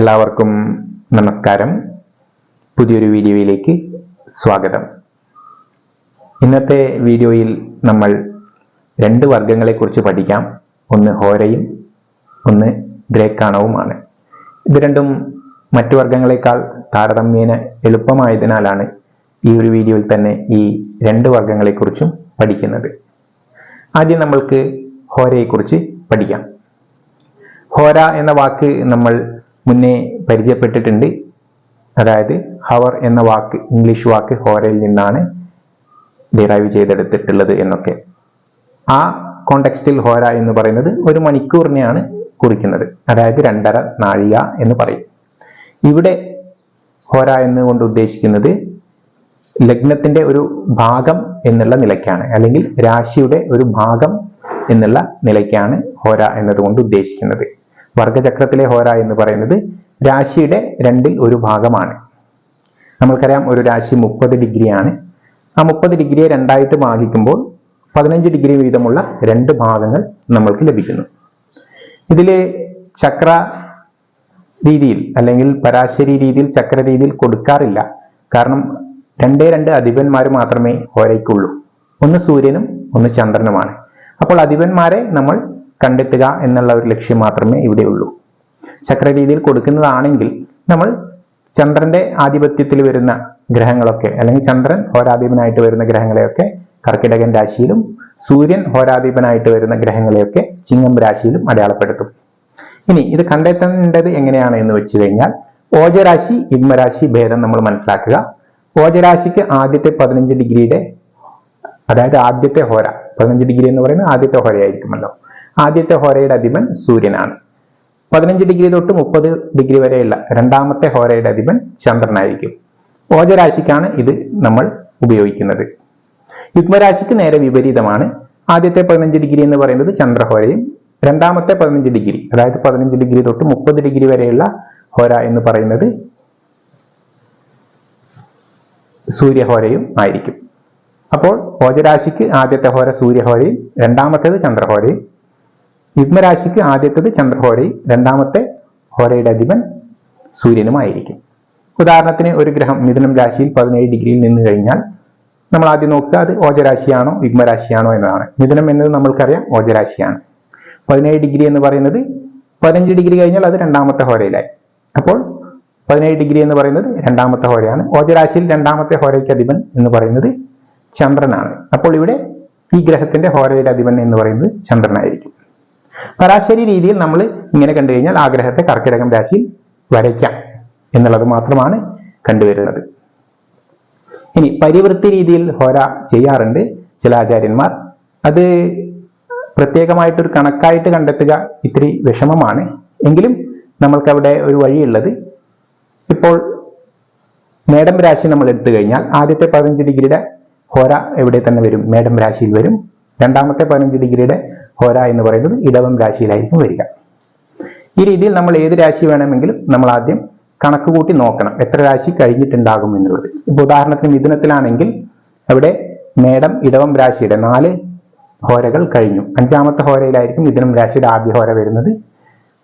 എല്ലാവർക്കും നമസ്കാരം. പുതിയൊരു വീഡിയോയിലേക്ക് സ്വാഗതം. ഇന്നത്തെ വീഡിയോയിൽ നമ്മൾ രണ്ട് വർഗങ്ങളെക്കുറിച്ച് പഠിക്കാം. ഒന്ന് ഹോരയും ഒന്ന് ഗ്രേക്കാണവുമാണ്. ഇത് രണ്ടും മറ്റു വർഗങ്ങളെക്കാൾ താരതമ്യേന എളുപ്പമായതിനാലാണ് ഈ ഒരു വീഡിയോയിൽ തന്നെ ഈ രണ്ട് വർഗങ്ങളെക്കുറിച്ചും പഠിക്കുന്നത്. ആദ്യം നമ്മൾക്ക് ഹോരയെക്കുറിച്ച് പഠിക്കാം. ഹോര എന്ന വാക്ക് നമ്മൾ മുന്നേ പരിചയപ്പെട്ടിട്ടുണ്ട്. അതായത് ഹവർ എന്ന വാക്ക് ഇംഗ്ലീഷ് വാക്ക് ഹോരയിൽ നിന്നാണ് ഡിറൈവ് ചെയ്തെടുത്തിട്ടുള്ളത് എന്നൊക്കെ. ആ കോണ്ടെക്സ്റ്റിൽ ഹോര എന്ന് പറയുന്നത് ഒരു മണിക്കൂറിനെയാണ് കുറിക്കുന്നത്. അതായത് രണ്ടര നാഴിക എന്ന് പറയും. ഇവിടെ ഹോര എന്ന് കൊണ്ട് ഉദ്ദേശിക്കുന്നത് ലഗ്നത്തിന്റെ ഒരു ഭാഗം എന്നുള്ള നിലയ്ക്കാണ് അല്ലെങ്കിൽ രാശിയുടെ ഒരു ഭാഗം എന്നുള്ള നിലയ്ക്കാണ് ഹോര എന്നതുകൊണ്ട് ഉദ്ദേശിക്കുന്നത്. വർഗചക്രത്തിലെ ഹോര എന്ന് പറയുന്നത് രാശിയുടെ രണ്ടിൽ ഒരു ഭാഗമാണ്. നമ്മൾക്കറിയാം ഒരു രാശി മുപ്പത് ഡിഗ്രിയാണ്. ആ മുപ്പത് ഡിഗ്രിയെ രണ്ടായിട്ട് ഭാഗിക്കുമ്പോൾ പതിനഞ്ച് ഡിഗ്രി വീതമുള്ള രണ്ട് ഭാഗങ്ങൾ നമ്മൾക്ക് ലഭിക്കുന്നു. ഇതിലെ ചക്ര രീതിയിൽ അല്ലെങ്കിൽ പരാശരി രീതിയിൽ ചക്ര രീതിയിൽ കൊടുക്കാറില്ല. കാരണം രണ്ടേ രണ്ട് അധിപന്മാർ മാത്രമേ ഹോരയ്ക്കുള്ളൂ. ഒന്ന് സൂര്യനും ഒന്ന് ചന്ദ്രനുമാണ്. അപ്പോൾ അധിപന്മാരെ നമ്മൾ കണ്ടെത്തുക എന്നുള്ള ഒരു ലക്ഷ്യം മാത്രമേ ഇവിടെയുള്ളൂ ചക്രരീതിയിൽ കൊടുക്കുന്നതാണെങ്കിൽ നമ്മൾ ചന്ദ്രന്റെ ആധിപത്യത്തിൽ വരുന്ന ഗ്രഹങ്ങളൊക്കെ അല്ലെങ്കിൽ ചന്ദ്രൻ ഹോരാധിപനായിട്ട് വരുന്ന ഗ്രഹങ്ങളെയൊക്കെ കർക്കിടകൻ രാശിയിലും സൂര്യൻ ഹോരാധിപനായിട്ട് വരുന്ന ഗ്രഹങ്ങളെയൊക്കെ ചിങ്ങം രാശിയിലും അടയാളപ്പെടുത്തും. ഇനി ഇത് കണ്ടെത്തേണ്ടത് എങ്ങനെയാണ് എന്ന് വെച്ച് കഴിഞ്ഞാൽ ഓജരാശി ഇഗ്മരാശി ഭേദം നമ്മൾ മനസ്സിലാക്കുക. ഓജരാശിക്ക് ആദ്യത്തെ പതിനഞ്ച് ഡിഗ്രിയുടെ അതായത് ആദ്യത്തെ ഹോര പതിനഞ്ച് ഡിഗ്രി എന്ന് പറയുന്നത് ആദ്യത്തെ ഹോരയായിരിക്കുമല്ലോ. ആദ്യത്തെ ഹോരയുടെ അധിപൻ സൂര്യനാണ്. പതിനഞ്ച് ഡിഗ്രി തൊട്ട് മുപ്പത് ഡിഗ്രി വരെയുള്ള രണ്ടാമത്തെ ഹോരയുടെ അധിപൻ ചന്ദ്രനായിരിക്കും. ഓജരാശിക്കാണ് ഇത് നമ്മൾ ഉപയോഗിക്കുന്നത്. യുഗ്മരാശിക്ക് നേരെ വിപരീതമാണ്. ആദ്യത്തെ പതിനഞ്ച് ഡിഗ്രി എന്ന് പറയുന്നത് ചന്ദ്രഹോരയും രണ്ടാമത്തെ പതിനഞ്ച് ഡിഗ്രി അതായത് പതിനഞ്ച് ഡിഗ്രി തൊട്ട് മുപ്പത് ഡിഗ്രി വരെയുള്ള ഹോര എന്ന് പറയുന്നത് സൂര്യഹോരയും ആയിരിക്കും. അപ്പോൾ ഓജരാശിക്ക് ആദ്യത്തെ ഹോര സൂര്യഹോരയും രണ്ടാമത്തേത് ചന്ദ്രഹോരയും യുഗ്മരാശിക്ക് ആദ്യത്തത് ചന്ദ്രഹോരയും രണ്ടാമത്തെ ഹോരയുടെ അധിപൻ സൂര്യനുമായിരിക്കും. ഉദാഹരണത്തിന് ഒരു ഗ്രഹം മിഥുനം രാശിയിൽ പതിനേഴ് ഡിഗ്രിയിൽ നിന്ന് കഴിഞ്ഞാൽ നമ്മൾ ആദ്യം നോക്കുക അത് ഓജരാശിയാണോ യുഗ്മരാശിയാണോ എന്നതാണ്. മിഥുനം എന്നത് നമ്മൾക്കറിയാം ഓജരാശിയാണ്. പതിനേഴ് ഡിഗ്രി എന്ന് പറയുന്നത് പതിനഞ്ച് ഡിഗ്രി കഴിഞ്ഞാൽ അത് രണ്ടാമത്തെ ഹോരയിലായി അപ്പോൾ പതിനേഴ് ഡിഗ്രി എന്ന് പറയുന്നത് രണ്ടാമത്തെ ഹോരയാണ്. ഓജരാശിയിൽ രണ്ടാമത്തെ ഹോരയ്ക്ക് അധിപൻ എന്ന് പറയുന്നത് ചന്ദ്രനാണ്. അപ്പോൾ ഇവിടെ ഈ ഗ്രഹത്തിന്റെ ഹോരയുടെ അധിപൻ എന്ന് പറയുന്നത് ചന്ദ്രനായിരിക്കും. പരാശരി രീതിയിൽ നമ്മൾ ഇങ്ങനെ കണ്ടു കഴിഞ്ഞാൽ ആഗ്രഹത്തെ ഗ്രഹത്തെ കർക്കിടകം രാശിയിൽ വരയ്ക്കാം എന്നുള്ളത് മാത്രമാണ് കണ്ടുവരുന്നത്. ഇനി പരിവൃത്തി രീതിയിൽ ഹോര ചെയ്യാറുണ്ട്. ചില ആചാര്യന്മാർ അത് പ്രത്യേകമായിട്ടൊരു കണക്കായിട്ട് കണ്ടെത്തുക ഇത്തിരി വിഷമമാണ്. എങ്കിലും നമ്മൾക്കവിടെ ഒരു വഴിയുള്ളത് ഇപ്പോൾ മേടം രാശി നമ്മൾ എടുത്തു കഴിഞ്ഞാൽ ആദ്യത്തെ പതിനഞ്ച് ഡിഗ്രിയുടെ ഹോര എവിടെ തന്നെ വരും? മേടം രാശിയിൽ വരും. രണ്ടാമത്തെ പതിനഞ്ച് ഡിഗ്രിയുടെ ഹോര എന്ന് പറയുന്നത് ഇടവം രാശിയിലായിരിക്കും വരിക. ഈ രീതിയിൽ നമ്മൾ ഏത് രാശി വേണമെങ്കിലും നമ്മൾ ആദ്യം കണക്ക് കൂട്ടി നോക്കണം. എത്ര രാശി കഴിഞ്ഞിട്ടുണ്ടാകും എന്നുള്ളത്. ഇപ്പൊ ഉദാഹരണത്തിന് മിഥുനത്തിലാണെങ്കിൽ അവിടെ മേടം ഇടവം രാശിയുടെ നാല് ഹോരകൾ കഴിഞ്ഞു. അഞ്ചാമത്തെ ഹോരയിലായിരിക്കും മിഥുനം രാശിയുടെ ആദ്യ ഹോര വരുന്നത്.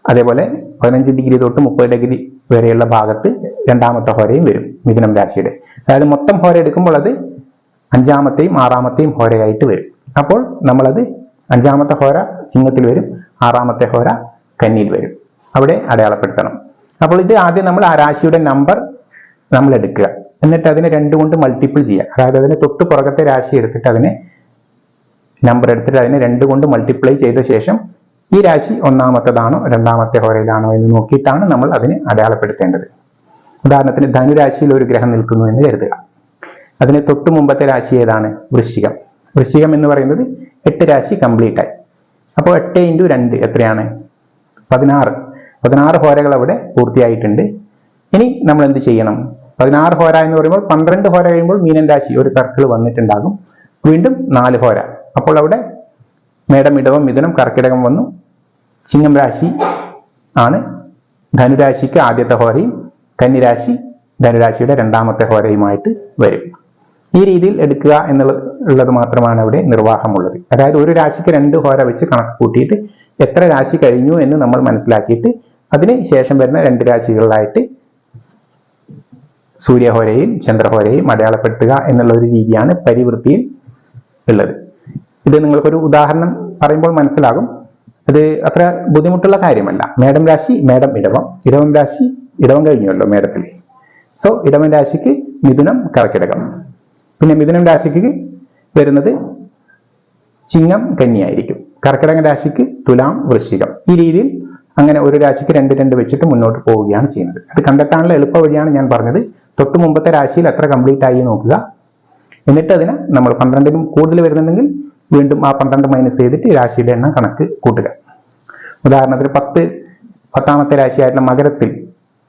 അതേപോലെ പതിനഞ്ച് ഡിഗ്രി തൊട്ട് മുപ്പത് ഡിഗ്രി വരെയുള്ള ഭാഗത്ത് രണ്ടാമത്തെ ഹോരയും വരും മിഥുനം രാശിയുടെ. അതായത് മൊത്തം ഹോര എടുക്കുമ്പോൾ അത് അഞ്ചാമത്തെയും ആറാമത്തെയും ഹോരയായിട്ട് വരും. അപ്പോൾ നമ്മളത് അഞ്ചാമത്തെ ഹോര ചിങ്ങത്തിൽ വരും. ആറാമത്തെ ഹോര കന്നിയിൽ വരും. അവിടെ അടയാളപ്പെടുത്തണം. അപ്പോൾ ഇത് ആദ്യം നമ്മൾ ആ രാശിയുടെ നമ്പർ നമ്മൾ എടുക്കുക. എന്നിട്ട് അതിനെ രണ്ടു കൊണ്ട് മൾട്ടിപ്പിൾ ചെയ്യുക. അതായത് അതിനെ തൊട്ട് പുറകത്തെ രാശി എടുത്തിട്ട് അതിനെ നമ്പർ എടുത്തിട്ട് അതിനെ രണ്ട് കൊണ്ട് മൾട്ടിപ്ലൈ ചെയ്ത ശേഷം ഈ രാശി ഒന്നാമത്തേതാണോ രണ്ടാമത്തെ ഹോരയിലാണോ എന്ന് നോക്കിയിട്ടാണ് നമ്മൾ അതിനെ അടയാളപ്പെടുത്തേണ്ടത്. ഉദാഹരണത്തിന് ധനുരാശിയിൽ ഒരു ഗ്രഹം നിൽക്കുന്നു എന്ന് കരുതുക. അതിന് തൊട്ടു മുമ്പത്തെ രാശി ഏതാണ്? വൃശ്ചികം. വൃശ്ചികം എന്ന് പറയുന്നത് എട്ട് രാശി കംപ്ലീറ്റ് ആയി. അപ്പോൾ എട്ട് ഇന്റു രണ്ട് എത്രയാണ്? പതിനാറ്. പതിനാറ് ഹോരകൾ അവിടെ പൂർത്തിയായിട്ടുണ്ട്. ഇനി നമ്മൾ എന്ത് ചെയ്യണം? പതിനാറ് ഹോര എന്ന് പറയുമ്പോൾ പന്ത്രണ്ട് ഹോര കഴിയുമ്പോൾ മീനൻ രാശി ഒരു സർക്കിൾ വന്നിട്ടുണ്ടാകും. വീണ്ടും നാല് ഹോര. അപ്പോൾ അവിടെ മേടം ഇടവം മിഥുനം കർക്കിടകം വന്നു. ചിങ്ങം രാശി ആണ്. ധനുരാശിക്ക് ആദ്യത്തെ ഹോരയും കന്നിരാശി ധനുരാശിയുടെ രണ്ടാമത്തെ ഹോരയുമായിട്ട് വരും. ഈ രീതിയിൽ എടുക്കുക എന്നുള്ളത് ഉള്ളത് മാത്രമാണ് അവിടെ നിർവാഹമുള്ളത്. അതായത് ഒരു രാശിക്ക് രണ്ട് ഹോര വെച്ച് കണക്ക് കൂട്ടിയിട്ട് എത്ര രാശി കഴിഞ്ഞു എന്ന് നമ്മൾ മനസ്സിലാക്കിയിട്ട് അതിന് ശേഷം വരുന്ന രണ്ട് രാശികളിലായിട്ട് സൂര്യഹോരയും ചന്ദ്രഹോരയും അടയാളപ്പെടുത്തുക എന്നുള്ള ഒരു രീതിയാണ് പരിവൃത്തിയിൽ ഉള്ളത്. ഇത് നിങ്ങൾക്കൊരു ഉദാഹരണം പറയുമ്പോൾ മനസ്സിലാകും. അത് അത്ര ബുദ്ധിമുട്ടുള്ള കാര്യമല്ല. മേടം രാശി മേടം ഇടവം. ഇടവം രാശി ഇടവം കഴിഞ്ഞുവല്ലോ മേടത്തിൽ. സോ ഇടവൻ രാശിക്ക് മിഥുനം കർക്കിടകം. പിന്നെ മിഥുനം രാശിക്ക് വരുന്നത് ചിങ്ങം കന്നിയായിരിക്കും. കർക്കിടക രാശിക്ക് തുലാം വൃശ്ചികം. ഈ രീതിയിൽ അങ്ങനെ ഒരു രാശിക്ക് രണ്ട് രണ്ട് വെച്ചിട്ട് മുന്നോട്ട് പോവുകയാണ് ചെയ്യുന്നത്. അത് കണ്ടെത്താനുള്ള എളുപ്പ വഴിയാണ് ഞാൻ പറഞ്ഞത്. തൊട്ട് മുമ്പത്തെ രാശിയിൽ എത്ര കംപ്ലീറ്റ് ആയി നോക്കുക. എന്നിട്ട് അതിന് നമ്മൾ പന്ത്രണ്ടിലും കൂടുതൽ വരുന്നുണ്ടെങ്കിൽ വീണ്ടും ആ പന്ത്രണ്ട് മൈനസ് ചെയ്തിട്ട് രാശിയുടെ എണ്ണം കണക്ക് കൂട്ടുക. ഉദാഹരണത്തിന് പത്ത് പത്താമത്തെ രാശിയായിട്ടുള്ള മകരത്തിൽ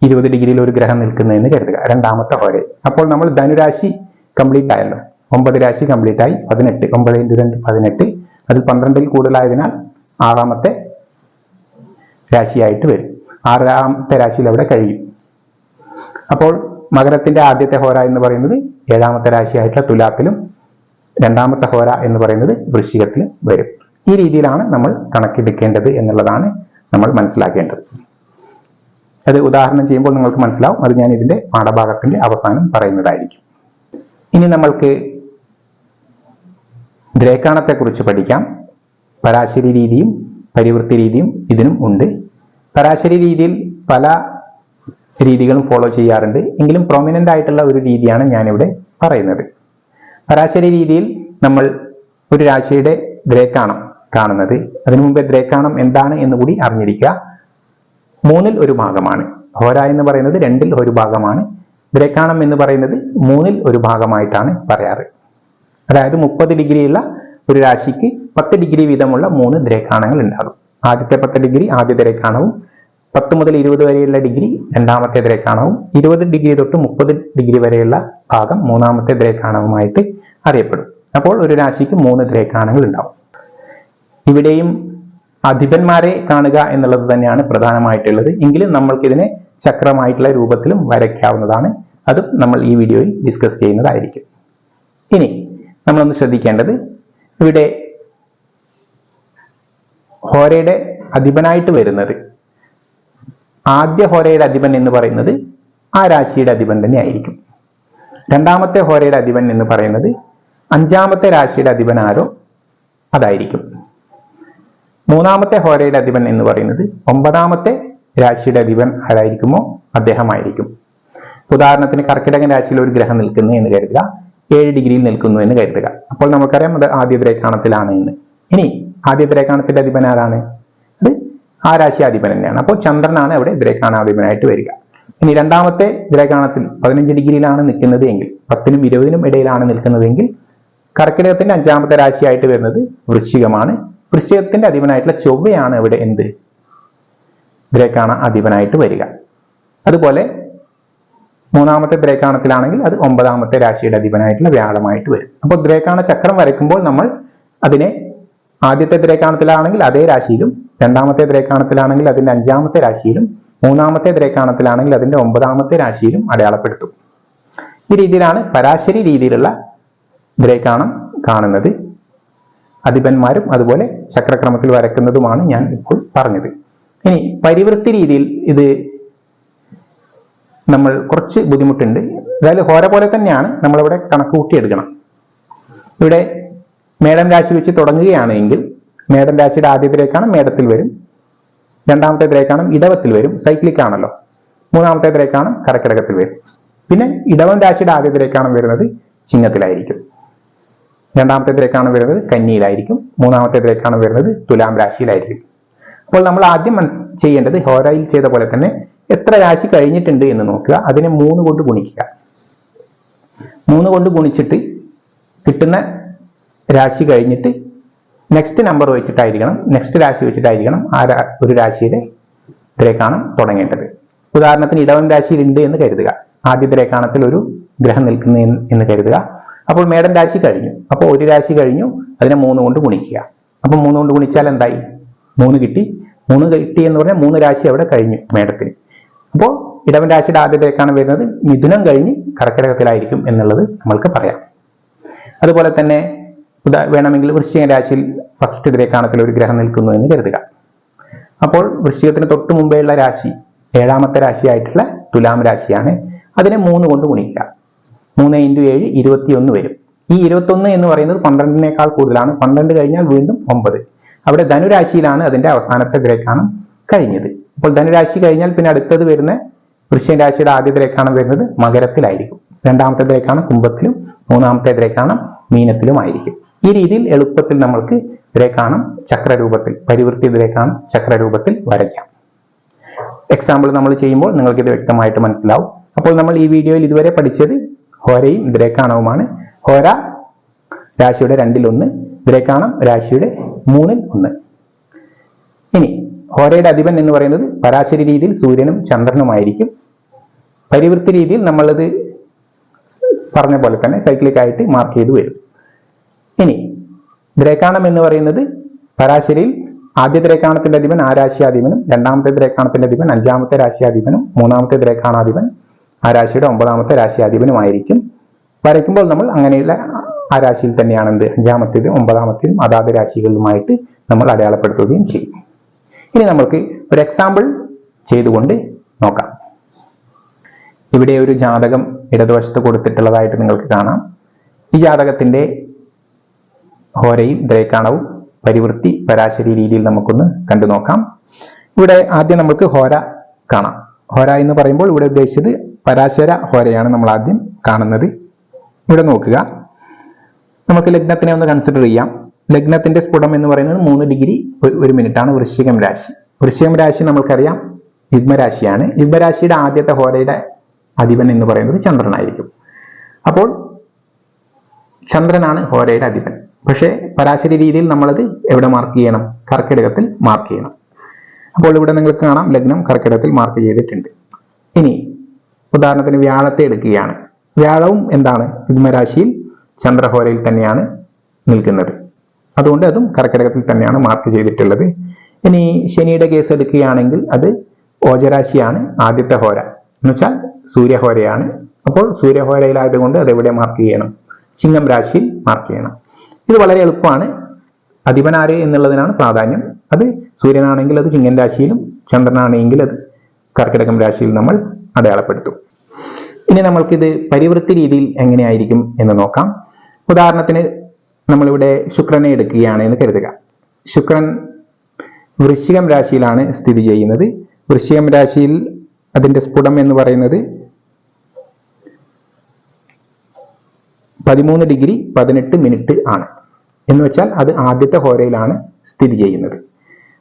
ഇരുപത് ഡിഗ്രിയിൽ ഒരു ഗ്രഹം നിൽക്കുന്നതെന്ന് കരുതുക. രണ്ടാമത്തെ ഹോരെ അപ്പോൾ നമ്മൾ ധനുരാശി കംപ്ലീറ്റ് ആയല്ലോ. ഒമ്പത് രാശി കംപ്ലീറ്റ് ആയി പതിനെട്ട്. ഒമ്പത് ഇന്റു രണ്ട് പതിനെട്ട്. അതിൽ പന്ത്രണ്ടിൽ കൂടുതലായതിനാൽ ആറാമത്തെ രാശിയായിട്ട് വരും. ആറാമത്തെ രാശിയിൽ അവിടെ കഴിയും. അപ്പോൾ മകരത്തിന്റെ ആദ്യത്തെ ഹോര എന്ന് പറയുന്നത് ഏഴാമത്തെ രാശിയായിട്ടുള്ള തുലാത്തിലും രണ്ടാമത്തെ ഹോര എന്ന് പറയുന്നത് വൃശ്ചികത്തിലും വരും. ഈ രീതിയിലാണ് നമ്മൾ കണക്കെടുക്കേണ്ടത് എന്നുള്ളതാണ് നമ്മൾ മനസ്സിലാക്കേണ്ടത്. അത് ഉദാഹരണം ചെയ്യുമ്പോൾ നിങ്ങൾക്ക് മനസ്സിലാവും. അത് ഞാൻ ഇതിന്റെ പാഠഭാഗത്തിന്റെ അവസാനം പറയുന്നതായിരിക്കും. ഇനി നമ്മൾക്ക് ദ്രേക്കാണത്തെക്കുറിച്ച് പഠിക്കാം. പരാശരി രീതിയും പരിവൃത്തി രീതിയും ഇതിനും ഉണ്ട്. പരാശരി രീതിയിൽ പല രീതികളും ഫോളോ ചെയ്യാറുണ്ട്. എങ്കിലും പ്രൊമിനന്റ് ആയിട്ടുള്ള ഒരു രീതിയാണ് ഞാനിവിടെ പറയുന്നത്. പരാശരി രീതിയിൽ നമ്മൾ ഒരു രാശിയുടെ ദ്രേക്കാണം കാണുന്നത്. അതിനു മുമ്പേ ദ്രേക്കാണം എന്താണ് എന്ന് കൂടി അറിഞ്ഞിരിക്കുക. മൂന്നിൽ ഒരു ഭാഗമാണ്. ഹോര എന്ന് പറയുന്നത് രണ്ടിൽ ഒരു ഭാഗമാണ്. ദ്രേക്കാണം എന്ന് പറയുന്നത് മൂന്നിൽ ഒരു ഭാഗമായിട്ടാണ് പറയാറ്. അതായത് മുപ്പത് ഡിഗ്രിയുള്ള ഒരു രാശിക്ക് പത്ത് ഡിഗ്രി വീതമുള്ള മൂന്ന് ദ്രേക്കാണങ്ങൾ ഉണ്ടാകും. ആദ്യത്തെ പത്ത് ഡിഗ്രി ആദ്യ ദ്രേക്കാണവും പത്ത് മുതൽ ഇരുപത് വരെയുള്ള ഡിഗ്രി രണ്ടാമത്തെ ദ്രേക്കാണവും ഇരുപത് ഡിഗ്രി തൊട്ട് മുപ്പത് ഡിഗ്രി വരെയുള്ള ഭാഗം മൂന്നാമത്തെ ദ്രേക്കാണവുമായിട്ട് അറിയപ്പെടും. അപ്പോൾ ഒരു രാശിക്ക് മൂന്ന് ദ്രേക്കാണങ്ങൾ ഉണ്ടാവും ഇവിടെയും അധിപന്മാരെ കാണുക എന്നുള്ളത് തന്നെയാണ് പ്രധാനമായിട്ടുള്ളത്. എങ്കിലും നമ്മൾക്കിതിനെ ചക്രമായിട്ടുള്ള രൂപത്തിലും വരയ്ക്കാവുന്നതാണ്. അതും നമ്മൾ ഈ വീഡിയോയിൽ ഡിസ്കസ് ചെയ്യുന്നതായിരിക്കും. ഇനി നമ്മളൊന്ന് ശ്രദ്ധിക്കേണ്ടത് ഇവിടെ ഹോരയുടെ അധിപനായിട്ട് വരുന്നത് ആദ്യ ഹോരയുടെ അധിപൻ എന്ന് പറയുന്നത് ആ രാശിയുടെ അധിപൻ തന്നെ ആയിരിക്കും. രണ്ടാമത്തെ ഹോരയുടെ അധിപൻ എന്ന് പറയുന്നത് അഞ്ചാമത്തെ രാശിയുടെ അധിപൻ ആരോ? അതായിരിക്കും. മൂന്നാമത്തെ ഹോരയുടെ അധിപൻ എന്ന് പറയുന്നത് ഒമ്പതാമത്തെ രാശിയുടെ അധിപൻ ആരായിരിക്കുമോ? അദ്ദേഹമായിരിക്കും. ഉദാഹരണത്തിന് കർക്കിടകൻ രാശിയിൽ ഒരു ഗ്രഹം നിൽക്കുന്നു എന്ന് കരുതുക. ഏഴ് ഡിഗ്രിയിൽ നിൽക്കുന്നു എന്ന് കരുതുക. അപ്പോൾ നമുക്കറിയാം അത് ആദ്യ ദ്രേഖാണത്തിലാണ് എന്ന്. ഇനി ആദ്യ ദ്രേഖാണത്തിന്റെ അധിപൻ ആരാണ്? അത് ആ രാശി അധിപൻ തന്നെയാണ്. അപ്പോൾ ചന്ദ്രനാണ് അവിടെ ദ്രേക്കാണാധിപനായിട്ട് വരിക. ഇനി രണ്ടാമത്തെ ദ്രേക്കാണത്തിൽ പതിനഞ്ച് ഡിഗ്രിയിലാണ് നിൽക്കുന്നത് എങ്കിൽ പത്തിനും ഇരുപതിനും ഇടയിലാണ് നിൽക്കുന്നതെങ്കിൽ കർക്കിടകത്തിന്റെ അഞ്ചാമത്തെ രാശിയായിട്ട് വരുന്നത് വൃശ്ചികമാണ്. വൃശ്ചികത്തിന്റെ അധിപനായിട്ടുള്ള ചൊവ്വയാണ് ഇവിടെ എന്ത്? ബ്രേക്കാണ് അധിപനായിട്ട് വരിക. അതുപോലെ മൂന്നാമത്തെ ദ്രേക്കാണത്തിലാണെങ്കിൽ അത് ഒമ്പതാമത്തെ രാശിയുടെ അധിപനായിട്ടുള്ള വ്യാഴമായിട്ട് വരും. അപ്പോൾ ബ്രേക്കാണ ചക്രം വരയ്ക്കുമ്പോൾ നമ്മൾ അതിനെ ആദ്യത്തെ ദ്രേക്കാണത്തിലാണെങ്കിൽ അതേ രാശിയിലും രണ്ടാമത്തെ ദ്രേക്കാണത്തിലാണെങ്കിൽ അതിന്റെ അഞ്ചാമത്തെ രാശിയിലും മൂന്നാമത്തെ ദ്രേക്കാണത്തിലാണെങ്കിൽ അതിന്റെ ഒമ്പതാമത്തെ രാശിയിലും അടയാളപ്പെടുത്തും. ഈ രീതിയിലാണ് പരാശരി രീതിയിലുള്ള ദ്രേക്കാണം കാണുന്നത്. അധിപന്മാരും അതുപോലെ ചക്രക്രമത്തിൽ വരക്കുന്നതുമാണ് ഞാൻ ഇപ്പോൾ പറഞ്ഞത്. ഇനി പരിവൃത്തി രീതിയിൽ ഇത് നമ്മൾ കുറച്ച് ബുദ്ധിമുട്ടുണ്ട്. അതായത് ഹോര പോലെ തന്നെയാണ് നമ്മളിവിടെ കണക്ക് കൂട്ടിയെടുക്കണം ഇവിടെ മേടം രാശി വെച്ച് തുടങ്ങുകയാണെങ്കിൽ മേടം രാശിയുടെ ആദ്യത്തിലേക്കാണ് മേടത്തിൽ വരും. രണ്ടാമത്തെ ബ്രേക്കാണ് ഇടവത്തിൽ വരും. സൈക്ലിക് ആണല്ലോ. മൂന്നാമത്തെ ബ്രേക്കാണ് കർക്കിടകത്തിൽ വരും. പിന്നെ ഇടവം രാശിയുടെ ആദ്യത്തിലേക്കാണ് വരുന്നത് ചിങ്ങത്തിലായിരിക്കും. രണ്ടാമത്തെ ദ്രേക്കാണ് വരുന്നത് കന്നിയിലായിരിക്കും. മൂന്നാമത്തെ ദ്രേക്കാണ് വരുന്നത് തുലാം രാശിയിലായിരിക്കും. അപ്പോൾ നമ്മൾ ആദ്യം മനസ് ചെയ്യേണ്ടത് ഹോരയിൽ ചെയ്ത പോലെ തന്നെ എത്ര രാശി കഴിഞ്ഞിട്ടുണ്ട് എന്ന് നോക്കുക. അതിനെ മൂന്ന് കൊണ്ട് ഗുണിക്കുക. മൂന്ന് കൊണ്ട് ഗുണിച്ചിട്ട് കിട്ടുന്ന രാശി കഴിഞ്ഞിട്ട് നെക്സ്റ്റ് നമ്പർ വെച്ചിട്ടായിരിക്കണം. നെക്സ്റ്റ് രാശി വെച്ചിട്ടായിരിക്കണം ആ ഒരു രാശിയുടെ ദ്രേക്കാണം തുടങ്ങേണ്ടത്. ഉദാഹരണത്തിന് ഇടവൻ രാശിയിൽ ഉണ്ട് എന്ന് കരുതുക. ആദ്യ ദ്രേക്കാണത്തിൽ ഒരു ഗ്രഹം നിൽക്കുന്നു എന്ന് കരുതുക. അപ്പോൾ മേടം രാശി കഴിഞ്ഞു. അപ്പോൾ ഒരു രാശി കഴിഞ്ഞു അതിനെ മൂന്ന് കൊണ്ട് ഗുണിക്കുക. അപ്പോൾ മൂന്ന് കൊണ്ട് ഗുണിച്ചാൽ എന്തായി? മൂന്ന് കിട്ടി. മൂന്ന് കിട്ടി എന്ന് പറഞ്ഞാൽ മൂന്ന് രാശി അവിടെ കഴിഞ്ഞു മേടത്തിന്. അപ്പോൾ ഇടവൻ രാശിയുടെ ആദ്യത്തേക്കാണ് വരുന്നത്. മിഥുനം കഴിഞ്ഞ് കർക്കിടകത്തിലായിരിക്കും എന്നുള്ളത് നമ്മൾക്ക് പറയാം. അതുപോലെ തന്നെ ഉദാ വേണമെങ്കിൽ വൃശ്ചിക രാശിയിൽ ഫസ്റ്റ് ദ്രേക്കാണത്തിൽ ഒരു ഗ്രഹം നിൽക്കുന്നു എന്ന് കരുതുക. അപ്പോൾ വൃശ്ചികത്തിന് തൊട്ട് മുമ്പേയുള്ള രാശി ഏഴാമത്തെ രാശിയായിട്ടുള്ള തുലാം രാശിയാണ്. അതിനെ മൂന്ന് കൊണ്ട് ഗുണിക്കുക. മൂന്ന് ഇന്റു ഏഴ് ഇരുപത്തിയൊന്ന് വരും. ഈ ഇരുപത്തൊന്ന് എന്ന് പറയുന്നത് പന്ത്രണ്ടിനേക്കാൾ കൂടുതലാണ്. പന്ത്രണ്ട് കഴിഞ്ഞാൽ വീണ്ടും ഒമ്പത്. അവിടെ ധനുരാശിയിലാണ് അതിന്റെ അവസാനത്തെ ഗ്രേക്കാണം കഴിഞ്ഞത്. അപ്പോൾ ധനുരാശി കഴിഞ്ഞാൽ പിന്നെ അടുത്തത് വരുന്ന വൃശ്ചിക രാശിയുടെ ആദ്യത്തെ ഗ്രേക്കാണം വരുന്നത് മകരത്തിലായിരിക്കും. രണ്ടാമത്തെ ഗ്രേക്കാണം കുംഭത്തിലും മൂന്നാമത്തെ ഗ്രേക്കാണം മീനത്തിലുമായിരിക്കും. ഈ രീതിയിൽ എളുപ്പത്തിൽ നമ്മൾക്ക് ഗ്രേക്കാണം ചക്രരൂപത്തിൽ പരിവൃത്തി ഗ്രേക്കാണം ചക്രരൂപത്തിൽ വരയ്ക്കാം. എക്സാമ്പിൾ നമ്മൾ ചെയ്യുമ്പോൾ നിങ്ങൾക്ക് ഇത് വ്യക്തമായിട്ട് മനസ്സിലാവും. അപ്പോൾ നമ്മൾ ഈ വീഡിയോയിൽ ഇതുവരെ പഠിച്ചത് ഹോരയും ദ്രേക്കാണവുമാണ് ഹോര രാശിയുടെ രണ്ടിൽ ഒന്ന് ദ്രേക്കാണം രാശിയുടെ മൂന്നിൽ ഒന്ന്. ഇനി ഹോരയുടെ അധിപൻ എന്ന് പറയുന്നത് പരാശരി രീതിയിൽ സൂര്യനും ചന്ദ്രനുമായിരിക്കും. പരിവൃത്തി രീതിയിൽ നമ്മളത് പറഞ്ഞ പോലെ തന്നെ സൈക്ലിക്കായിട്ട് മാർക്ക് ചെയ്തു വരും. ഇനി ദ്രേക്കാണം എന്ന് പറയുന്നത് പരാശരിയിൽ ആദ്യ ദ്രേക്കാണത്തിന്റെ അധിപൻ ആ രാശിയാധിപനും രണ്ടാമത്തെ ദ്രേക്കാണത്തിന്റെ അധിപൻ അഞ്ചാമത്തെ രാശിയാധിപനും മൂന്നാമത്തെ ദ്രേക്കാണാധിപൻ ആ രാശിയുടെ ഒമ്പതാമത്തെ രാശി രാശിയാധിപനുമായിരിക്കും. വരയ്ക്കുമ്പോൾ നമ്മൾ അങ്ങനെയുള്ള ആ രാശിയിൽ തന്നെയാണ് എന്ത് അഞ്ചാമത്തേതും ഒമ്പതാമത്തേതും അതാത് രാശികളിലുമായിട്ട് നമ്മൾ അടയാളപ്പെടുത്തുകയും ചെയ്യും. ഇനി നമുക്ക് ഒരു എക്സാമ്പിൾ ചെയ്തുകൊണ്ട് നോക്കാം. ഇവിടെ ഒരു ജാതകം ഇടതുവശത്ത് കൊടുത്തിട്ടുള്ളതായിട്ട് നിങ്ങൾക്ക് കാണാം. ഈ ജാതകത്തിന്റെ ഹോരയും ദ്രേക്കാണവും പരിവൃത്തി പരാശരി രീതിയിൽ നമുക്കൊന്ന് കണ്ടു നോക്കാം. ഇവിടെ ആദ്യം നമുക്ക് ഹോര കാണാം. ഹോര എന്ന് പറയുമ്പോൾ ഇവിടെ ഉദ്ദേശിച്ചത് പരാശര ഹോരയാണ് നമ്മൾ ആദ്യം കാണുന്നത്. ഇവിടെ നോക്കുക. നമുക്ക് ലഗ്നത്തിനെ ഒന്ന് കൺസിഡർ ചെയ്യാം. ലഗ്നത്തിന്റെ സ്ഫുടം എന്ന് പറയുന്നത് മൂന്ന് ഡിഗ്രി ഒരു മിനിറ്റ് ആണ് വൃശ്ചികം രാശി. വൃശ്ചികം രാശി നമ്മൾക്കറിയാം യുഗ്മരാശിയാണ്. യുഗ്മരാശിയുടെ ആദ്യത്തെ ഹോരയുടെ അധിപൻ എന്ന് പറയുന്നത് ചന്ദ്രനായിരിക്കും. അപ്പോൾ ചന്ദ്രനാണ് ഹോരയുടെ അധിപൻ. പക്ഷേ പരാശരി രീതിയിൽ നമ്മളത് എവിടെ മാർക്ക് ചെയ്യണം? കർക്കിടകത്തിൽ മാർക്ക് ചെയ്യണം. അപ്പോൾ ഇവിടെ നിങ്ങൾക്ക് കാണാം ലഗ്നം കർക്കിടകത്തിൽ മാർക്ക് ചെയ്തിട്ടുണ്ട്. ഇനി ഉദാഹരണത്തിന് വ്യാഴത്തെ എടുക്കുകയാണ്. വ്യാഴവും എന്താണ്? യുഗ്മരാശിയിൽ ചന്ദ്രഹോരയിൽ തന്നെയാണ് നിൽക്കുന്നത്. അതുകൊണ്ട് അതും കർക്കിടകത്തിൽ തന്നെയാണ് മാർക്ക് ചെയ്തിട്ടുള്ളത്. ഇനി ശനിയുടെ കേസ് എടുക്കുകയാണെങ്കിൽ അത് ഓജരാശിയാണ് ആദ്യത്തെ ഹോര. എന്ന് വെച്ചാൽ സൂര്യഹോരയാണ്. അപ്പോൾ സൂര്യഹോരയിലായതുകൊണ്ട് അത് എവിടെ മാർക്ക് ചെയ്യണം? ചിങ്ങം രാശിയിൽ മാർക്ക് ചെയ്യണം. ഇത് വളരെ എളുപ്പമാണ്. അധിപനാര് എന്നുള്ളതിനാണ് പ്രാധാന്യം. അത് സൂര്യനാണെങ്കിൽ അത് ചിങ്ങൻ രാശിയിലും ചന്ദ്രനാണെങ്കിൽ അത് കർക്കിടകം രാശിയിൽ നമ്മൾ അടയാളപ്പെടുത്തും. ഇനി നമ്മൾക്കിത് പരിവൃത്തി രീതിയിൽ എങ്ങനെയായിരിക്കും എന്ന് നോക്കാം. ഉദാഹരണത്തിന് നമ്മളിവിടെ ശുക്രനെ എടുക്കുകയാണ് എന്ന് കരുതുക. ശുക്രൻ വൃശ്ചികം രാശിയിലാണ് സ്ഥിതി ചെയ്യുന്നത്. വൃശ്ചികം രാശിയിൽ അതിന്റെ സ്ഫുടം എന്ന് പറയുന്നത് പതിമൂന്ന് ഡിഗ്രി പതിനെട്ട് മിനിറ്റ് ആണ്. എന്ന് വെച്ചാൽ അത് ആദ്യത്തെ ഹോരയിലാണ് സ്ഥിതി ചെയ്യുന്നത്.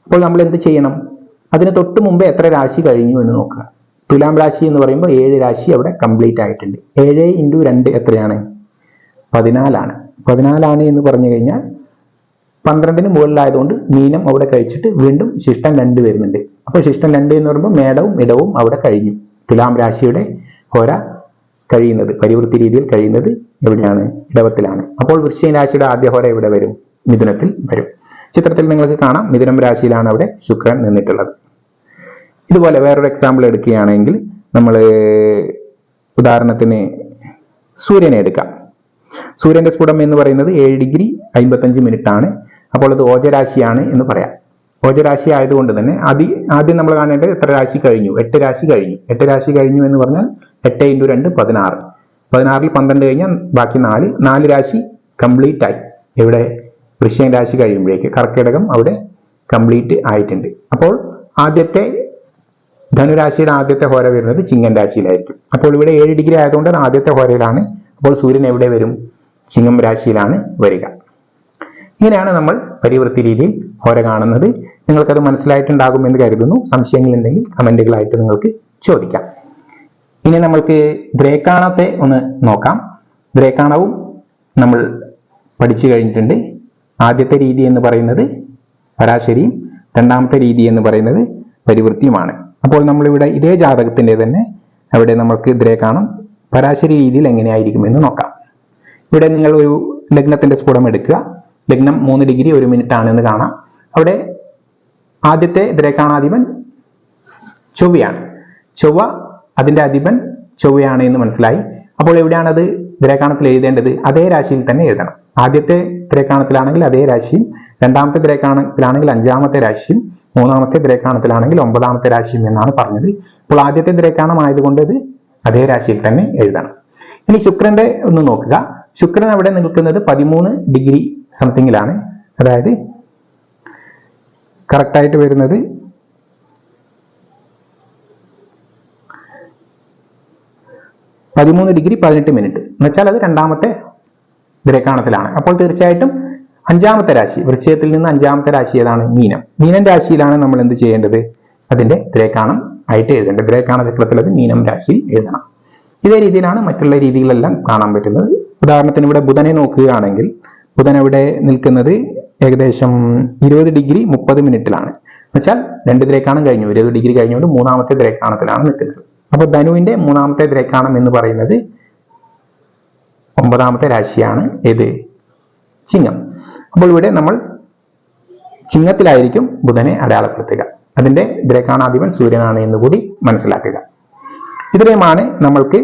അപ്പോൾ നമ്മൾ എന്ത് ചെയ്യണം? അതിന് തൊട്ട് മുമ്പേ എത്ര രാശി കഴിഞ്ഞു എന്ന് നോക്കുക. തുലാം രാശി എന്ന് പറയുമ്പോൾ ഏഴ് രാശി അവിടെ കംപ്ലീറ്റ് ആയിട്ടുണ്ട്. ഏഴ് ഇന്റു രണ്ട് എത്രയാണ്? പതിനാലാണ്. പതിനാലാണ് എന്ന് പറഞ്ഞു കഴിഞ്ഞാൽ പന്ത്രണ്ടിന് മുകളിലായതുകൊണ്ട് മീനം അവിടെ കഴിച്ചിട്ട് വീണ്ടും ശിഷ്ടം രണ്ട് വരുന്നുണ്ട്. അപ്പോൾ ശിഷ്ടം രണ്ട് എന്ന് പറയുമ്പോൾ മേടവും ഇടവും അവിടെ കഴിഞ്ഞു. തുലാം രാശിയുടെ ഹോര കഴിയുന്നത് പരിവൃത്തി രീതിയിൽ കഴിയുന്നത് എവിടെയാണ്? ഇടവത്തിലാണ്. അപ്പോൾ വൃശ്ചിക രാശിയുടെ ആദ്യ ഹോര ഇവിടെ വരും? മിഥുനത്തിൽ വരും. ചിത്രത്തിൽ നിങ്ങൾക്ക് കാണാം മിഥുനം രാശിയിലാണ് അവിടെ ശുക്രൻ നിന്നിട്ടുള്ളത്. ഇതുപോലെ വേറൊരു എക്സാമ്പിൾ എടുക്കുകയാണെങ്കിൽ നമ്മൾ ഉദാഹരണത്തിന് സൂര്യനെ എടുക്കാം. സൂര്യന്റെ സ്ഫുടം എന്ന് പറയുന്നത് ഏഴ് ഡിഗ്രി അമ്പത്തഞ്ച് മിനിറ്റ് ആണ്. അപ്പോൾ അത് ഓജരാശിയാണ് എന്ന് പറയാം. ഓജരാശി ആയതുകൊണ്ട് തന്നെ അതി ആദ്യം നമ്മൾ കാണേണ്ടത് എത്ര രാശി കഴിഞ്ഞു? എട്ട് രാശി കഴിഞ്ഞു. എട്ട് രാശി കഴിഞ്ഞു എന്ന് പറഞ്ഞാൽ എട്ട് ഇന്റു രണ്ട് പതിനാറ്. പതിനാറിൽ പന്ത്രണ്ട് കഴിഞ്ഞാൽ ബാക്കി നാല്. നാല് രാശി കംപ്ലീറ്റ് ആയി. ഇവിടെ വൃശ്ചിക രാശി കഴിയുമ്പോഴേക്ക് കർക്കിടകം അവിടെ കംപ്ലീറ്റ് ആയിട്ടുണ്ട്. അപ്പോൾ ആദ്യത്തെ ധനുരാശിയുടെ ആദ്യത്തെ ഹോര വരുന്നത് ചിങ്ങൻ രാശിയിലായിരിക്കും. അപ്പോൾ ഇവിടെ ഏഴ് ഡിഗ്രി ആയതുകൊണ്ട് ആദ്യത്തെ ഹോരയിലാണ്. അപ്പോൾ സൂര്യൻ എവിടെ വരും? ചിങ്ങം രാശിയിലാണ് വരിക. ഇങ്ങനെയാണ് നമ്മൾ പരിവൃത്തി രീതിയിൽ ഹോര കാണുന്നത്. നിങ്ങൾക്കത് മനസ്സിലായിട്ടുണ്ടാകുമെന്ന് കരുതുന്നു. സംശയങ്ങളുണ്ടെങ്കിൽ കമന്റുകളായിട്ട് നിങ്ങൾക്ക് ചോദിക്കാം. ഇനി നമ്മൾക്ക് ദ്രേക്കാണത്തെ ഒന്ന് നോക്കാം. ദ്രേക്കാണവും നമ്മൾ പഠിച്ചു കഴിഞ്ഞിട്ടുണ്ട്. ആദ്യത്തെ രീതി എന്ന് പറയുന്നത് പരാശരിയും രണ്ടാമത്തെ രീതി എന്ന് പറയുന്നത് പരിവൃത്തിയുമാണ്. അപ്പോൾ നമ്മളിവിടെ ഇതേ ജാതകത്തിന്റെ തന്നെ അവിടെ നമ്മൾക്ക് കാണാം. പരാശരി രീതിയിൽ എങ്ങനെയായിരിക്കും എന്ന് നോക്കാം. ഇവിടെ നിങ്ങൾ ഒരു ലഗ്നത്തിന്റെ സ്ഫുടം എടുക്കുക. ലഗ്നം മൂന്ന് ഡിഗ്രി ഒരു മിനിറ്റ് ആണെന്ന് കാണാം. അവിടെ ആദ്യത്തെ ദ്രേക്കാണാധിപൻ ചൊവ്വയാണ്. ചൊവ്വ അതിന്റെ അധിപൻ ചൊവ്വയാണ് എന്ന് മനസ്സിലായി. അപ്പോൾ എവിടെയാണത് ദ്രേക്കാണത്തിൽ എഴുതേണ്ടത്? അതേ രാശിയിൽ തന്നെ എഴുതണം. ആദ്യത്തെ ദ്രേക്കാണത്തിലാണെങ്കിൽ അതേ രാശിയും രണ്ടാമത്തെ ദ്രേക്കാണത്തിലാണെങ്കിൽ അഞ്ചാമത്തെ രാശിയും മൂന്നാമത്തെ ദ്രേക്കാണത്തിലാണെങ്കിൽ ഒമ്പതാമത്തെ രാശിയും എന്നാണ് പറഞ്ഞത്. അപ്പോൾ ആദ്യത്തെ ദ്രേക്കാണം ആയതുകൊണ്ട് ഇത് അതേ രാശിയിൽ തന്നെ എഴുതണം. ഇനി ശുക്രന്റെ ഒന്ന് നോക്കുക. ശുക്രൻ അവിടെ നിൽക്കുന്നത് പതിമൂന്ന് ഡിഗ്രി സംതിങ്ങിലാണ്. അതായത് കറക്റ്റായിട്ട് വരുന്നത് പതിമൂന്ന് ഡിഗ്രി പതിനെട്ട് മിനിറ്റ്. എന്നുവെച്ചാൽ അത് രണ്ടാമത്തെ ദ്രേക്കാണത്തിലാണ് അപ്പോൾ തീർച്ചയായിട്ടും അഞ്ചാമത്തെ രാശി വൃശ്ചയത്തിൽ നിന്ന് അഞ്ചാമത്തെ രാശി ഏതാണ് മീനം മീനൻ രാശിയിലാണ് നമ്മൾ എന്ത് ചെയ്യേണ്ടത്? അതിന്റെ ദ്രേക്കാണം ആയിട്ട് എഴുതേണ്ടത്. ദ്രേക്കാണ ചക്രത്തിൽ അത് മീനം രാശിയിൽ എഴുതണം. ഇതേ രീതിയിലാണ് മറ്റുള്ള രീതികളെല്ലാം കാണാൻ പറ്റുന്നത്. ഉദാഹരണത്തിന് ഇവിടെ ബുധനെ നോക്കുകയാണെങ്കിൽ ബുധൻ ഇവിടെ നിൽക്കുന്നത് ഏകദേശം ഇരുപത് ഡിഗ്രി മുപ്പത് മിനിറ്റിലാണ്. എന്നുവെച്ചാൽ രണ്ട് ദ്രേക്കാണം കഴിഞ്ഞു. ഇരുപത് ഡിഗ്രി കഴിഞ്ഞുകൊണ്ട് മൂന്നാമത്തെ ദ്രേക്കാണത്തിലാണ് നിൽക്കുന്നത്. അപ്പോൾ ധനുവിന്റെ മൂന്നാമത്തെ ദ്രേക്കാണം എന്ന് പറയുന്നത് ഒമ്പതാമത്തെ രാശിയാണ്. ഏത്? ചിങ്ങം. അപ്പോൾ ഇവിടെ നമ്മൾ ചിങ്ങത്തിലായിരിക്കും ബുധനെ അടയാളപ്പെടുത്തുക. അതിന്റെ ദ്രേക്കാണാധിപൻ സൂര്യനാണ് എന്ന് കൂടി മനസ്സിലാക്കുക. ഇത്രയുമാണ് നമ്മൾക്ക്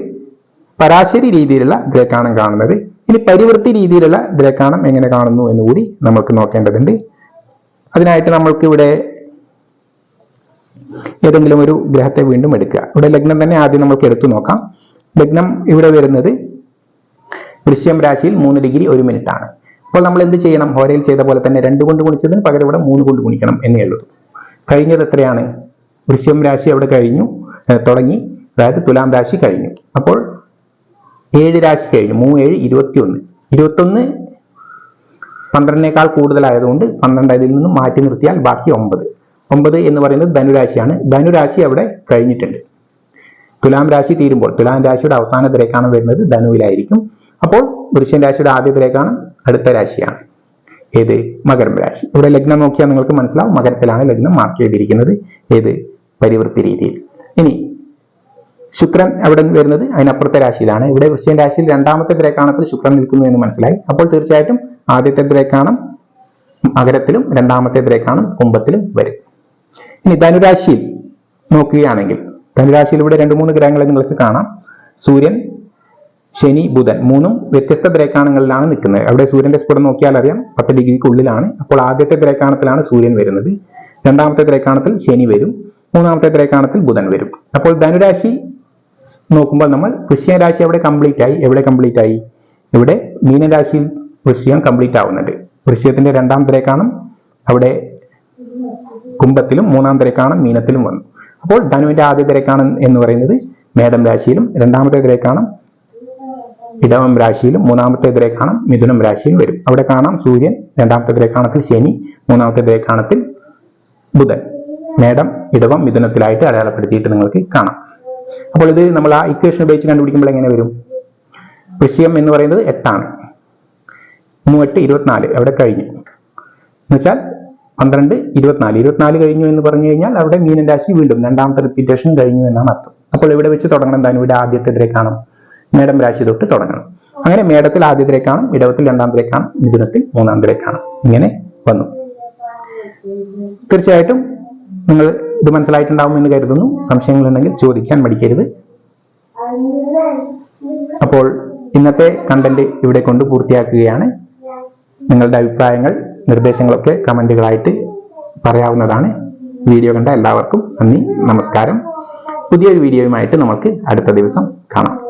പരാശരി രീതിയിലുള്ള ഗ്രഹകാണം കാണുന്നത്. ഇനി പരിവൃത്തി രീതിയിലുള്ള ഗ്രഹകാണം എങ്ങനെ കാണുന്നു എന്ന് കൂടി നമ്മൾക്ക് നോക്കേണ്ടതുണ്ട്. അതിനായിട്ട് നമ്മൾക്ക് ഇവിടെ ഏതെങ്കിലും ഒരു ഗ്രഹത്തെ വീണ്ടും എടുക്കുക. ഇവിടെ ലഗ്നം തന്നെ ആദ്യം നമുക്ക് എടുത്തു നോക്കാം. ലഗ്നം ഇവിടെ വരുന്നത് വൃശ്യം രാശിയിൽ മൂന്ന് ഡിഗ്രി ഒരു മിനിറ്റ് ആണ് അപ്പോൾ നമ്മൾ എന്ത് ചെയ്യണം? ഹോരയിൽ ചെയ്ത പോലെ തന്നെ രണ്ട് കൊണ്ട് ഗുണിച്ചതിന് പകരം ഇവിടെ മൂന്ന് കൊണ്ട് ഗുണിക്കണം എന്നേ ഉള്ളൂ. കഴിഞ്ഞത് എത്രയാണ്? വൃശ്യം രാശി അവിടെ കഴിഞ്ഞു. തുടങ്ങി. അതായത് തുലാം രാശി കഴിഞ്ഞു. അപ്പോൾ ഏഴ് രാശി കഴിഞ്ഞു. മൂന്ന് ഏഴ് ഇരുപത്തി ഒന്ന് ഇരുപത്തൊന്ന് പന്ത്രണ്ടിനേക്കാൾ കൂടുതലായതുകൊണ്ട് പന്ത്രണ്ട് അതിൽ നിന്നും മാറ്റി നിർത്തിയാൽ ബാക്കി ഒമ്പത്. ഒമ്പത് എന്ന് പറയുന്നത് ധനുരാശിയാണ്. ധനുരാശി അവിടെ കഴിഞ്ഞിട്ടുണ്ട്. തുലാം രാശി തീരുമ്പോൾ തുലാം രാശിയുടെ അവസാന തിരക്കാണ് വരുന്നത് ധനുവിലായിരിക്കും. അപ്പോൾ വൃശ്യൻ രാശിയുടെ ആദ്യ തിരക്കാണ് അടുത്ത രാശിയാണ്. ഏത്? മകരം രാശി. ഇവിടെ ലഗ്നം നോക്കിയാൽ നിങ്ങൾക്ക് മനസ്സിലാവും. മകരത്തിലാണ് ലഗ്നം മാർക്ക് ചെയ്തിരിക്കുന്നത്. ഏത്? പരിവൃത്തി രീതിയിൽ. ഇനി ശുക്രൻ അവിടെ വരുന്നത് അതിനപ്പുറത്തെ രാശിയിലാണ്. ഇവിടെ വൃശ്ചിക രാശിയിൽ രണ്ടാമത്തെ ദ്രേക്കാണത്തിൽ ശുക്രൻ നിൽക്കുന്നു എന്ന് മനസ്സിലായി. അപ്പോൾ തീർച്ചയായിട്ടും ആദ്യത്തെ ദ്രേക്കാണം മകരത്തിലും രണ്ടാമത്തെ ദ്രേക്കാണം കുംഭത്തിലും വരും. ഇനി ധനുരാശിയിൽ നോക്കുകയാണെങ്കിൽ ധനുരാശിയിൽ ഇവിടെ രണ്ട് മൂന്ന് ഗ്രഹങ്ങളെ നിങ്ങൾക്ക് കാണാം. സൂര്യൻ ശനി ബുധൻ മൂന്നും വ്യത്യസ്ത ദ്രേക്കാണങ്ങളിലാണ് നിൽക്കുന്നത്. അവിടെ സൂര്യന്റെ സ്ഫുടം നോക്കിയാൽ അറിയാം. പത്ത് ഡിഗ്രിക്ക് ഉള്ളിലാണ്. അപ്പോൾ ആദ്യത്തെ ദ്രേക്കാണത്തിലാണ് സൂര്യൻ വരുന്നത്. രണ്ടാമത്തെ ദ്രേക്കാണത്തിൽ ശനി വരും. മൂന്നാമത്തെ ദ്രേക്കാണത്തിൽ ബുധൻ വരും. അപ്പോൾ ധനുരാശി നോക്കുമ്പോൾ നമ്മൾ വൃശ്ചിക രാശി അവിടെ കംപ്ലീറ്റ് ആയി? എവിടെ കംപ്ലീറ്റ് ആയി? ഇവിടെ മീനരാശിയിൽ വൃശ്ചികം കംപ്ലീറ്റ് ആവുന്നുണ്ട്. വൃശ്ചികത്തിന്റെ രണ്ടാം തിരക്കാണം അവിടെ കുംഭത്തിലും മൂന്നാം തിരക്കാണം മീനത്തിലും വന്നു. അപ്പോൾ ധനുവിന്റെ ആദ്യ തിരക്കാണ് എന്ന് പറയുന്നത് മേടം രാശിയിലും രണ്ടാമത്തെ തിരക്കാണ് ഇടവം രാശിയിലും മൂന്നാമത്തെ തിരക്കാണം മിഥുനം രാശിയിലും വരും. അവിടെ കാണാം സൂര്യൻ രണ്ടാമത്തെ തിരക്കാണത്തിൽ ശനി മൂന്നാമത്തെ തിരക്കാണത്തിൽ ബുധൻ. മേടം ഇടവം മിഥുനത്തിലായിട്ട് അടയാളപ്പെടുത്തിയിട്ട് നിങ്ങൾക്ക് കാണാം. അപ്പോൾ ഇത് നമ്മൾ ആ ഇക്വേഷൻ ഉപയോഗിച്ച് കണ്ടുപിടിക്കുമ്പോൾ എങ്ങനെ വരും? വിഷയം എന്ന് പറയുന്നത് എട്ടാണ്. മൂവെട്ട് ഇരുപത്തിനാല് അവിടെ കഴിഞ്ഞു. എന്നുവെച്ചാൽ പന്ത്രണ്ട് ഇരുപത്തിനാല്. ഇരുപത്തിനാല് കഴിഞ്ഞു എന്ന് പറഞ്ഞു കഴിഞ്ഞാൽ അവിടെ മീനൻ രാശി വീണ്ടും രണ്ടാമത്തെ റിപ്പീറ്റേഷൻ കഴിഞ്ഞു എന്നാണ് അർത്ഥം. അപ്പോൾ ഇവിടെ വെച്ച് തുടങ്ങണം എന്താണ് ഇവിടെ ആദ്യത്തെ കാണും മേടം രാശി തൊട്ട് തുടങ്ങണം. അങ്ങനെ മേടത്തിൽ ആദ്യത്തിലേക്കാണ് കാണും ഇടവത്തിൽ രണ്ടാമത്തിലേക്കാണ് കാണും മിഥുനത്തിൽ മൂന്നാം തിരക്കാണ്. ഇങ്ങനെ വന്നു. തീർച്ചയായിട്ടും നിങ്ങൾ ഇത് മനസ്സിലായിട്ടുണ്ടാവും എന്ന് കരുതുന്നു. സംശയങ്ങളുണ്ടെങ്കിൽ ചോദിക്കാൻ മടിക്കരുത്. അപ്പോൾ ഇന്നത്തെ കണ്ടന്റ് ഇവിടെ കൊണ്ട് പൂർത്തിയാക്കുകയാണ്. നിങ്ങളുടെ അഭിപ്രായങ്ങൾ നിർദ്ദേശങ്ങളൊക്കെ കമന്റുകളായിട്ട് പറയാവുന്നതാണ്. വീഡിയോ കണ്ട എല്ലാവർക്കും നന്ദി നമസ്കാരം. പുതിയൊരു വീഡിയോയുമായിട്ട് നമുക്ക് അടുത്ത ദിവസം കാണാം.